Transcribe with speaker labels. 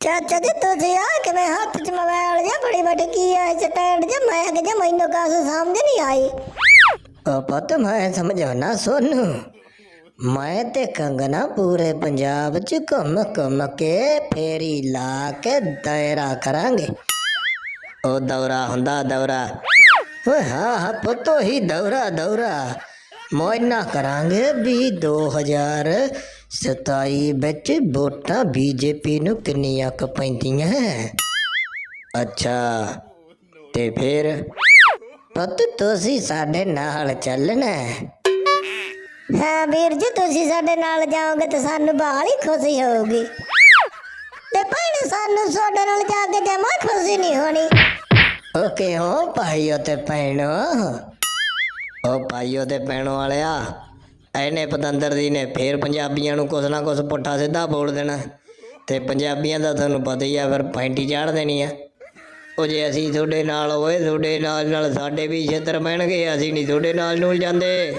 Speaker 1: ਚਾਚਾ ਜੀ ਤੁਸੀਂ ਆ ਕਿਵੇਂ ਹੱਥ 'ਚ ਮੋਬਾਈਲ ਜਾਂ ਬੜੀ ਵੱਡੀ ਕੀ ਆ ਸਟੈਂਡ ਜਾਂ ਮੈਂ ਕਿ ਜਾਂ ਮੈਨੂੰ ਕਾਸ ਸਮਝ ਨਹੀਂ ਆਈ ਉਹ ਪੁੱਤ ਮੈਂ ਸਮਝਾਉਣਾ ਸੋਨੂੰ ਮੈਂ ਤੇ ਕੰਗਨਾ ਪੂਰੇ ਪੰਜਾਬ 'ਚ ਘੁੰਮ ਘੁੰਮ ਕੇ ਫੇਰੀ ਲਾ ਕੇ ਦਾਇਰਾ ਕਰਾਂਗੇ ਉਹ ਦੌਰਾ ਹੁੰਦਾ ਦੌਰਾ ਓਏ ਹਾਂ ਹਾਂ ਪੁੱਤੋ ਹੀ ਦੌਰਾ ਦੌਰਾ ਮੋਇਨਾ ਕਰਾਂਗੇ ਵੀ 2027 ਵਿੱਚ ਵੋਟਾਂ ਬੀਜੇਪੀ ਨੂੰ ਕਿੰਨੀਆਂ ਕੁ ਪੈਂਦੀਆਂ ਅੱਛਾ ਤੇ ਫਿਰ? ਪੁੱਤ ਤੁਸੀਂ ਸਾਡੇ ਨਾਲ ਚੱਲਣਾ ਹੈ। ਵੀਰ ਜੀ ਤੁਸੀਂ ਸਾਡੇ ਨਾਲ ਜਾਓਗੇ ਤਾਂ ਸਾਨੂੰ ਬਾਹਲੀ ਖੁਸ਼ੀ ਹੋਊਗੀ। ਤੇ ਭੈਣ ਸਾਨੂੰ ਤੁਹਾਡੇ ਨਾਲ ਜਾ ਕੇ ਜਮਾ ਖੁਸ਼ੀ ਨਹੀਂ ਹੋਣੀ। ਓਕੇ ਹੋ ਭਾਈਓ ਤੇ ਭੈਣੋ? ਉਹ ਭਾਈਓ ਤੇ ਭੈਣੋ ਵਾਲਿਆ ਇਹਨੇ ਪਤੰਦਰ ਦੀ ਨੇ ਫੇਰ ਪੰਜਾਬੀਆਂ ਨੂੰ ਕੁਛ ਨਾ ਕੁਛ ਪੁੱਠਾ ਸਿੱਧਾ ਬੋਲ ਦੇਣਾ। ਤੇ ਪੰਜਾਬੀਆਂ ਦਾ ਤੁਹਾਨੂੰ ਪਤਾ ਹੀ ਆ, ਫਿਰ ਪੈਂਟੀ ਚਾੜ ਦੇਣੀ ਆ। ਉਹ ਜੇ ਅਸੀਂ ਤੁਹਾਡੇ ਨਾਲ ਹੋਏ, ਤੁਹਾਡੇ ਨਾਲ ਨਾਲ ਸਾਡੇ ਵੀ ਛੇਤਰ ਪੈਣਗੇ, ਅਸੀਂ ਨਹੀਂ ਤੁਹਾਡੇ ਨਾਲ ਨੂੰ ਜਾਂਦੇ।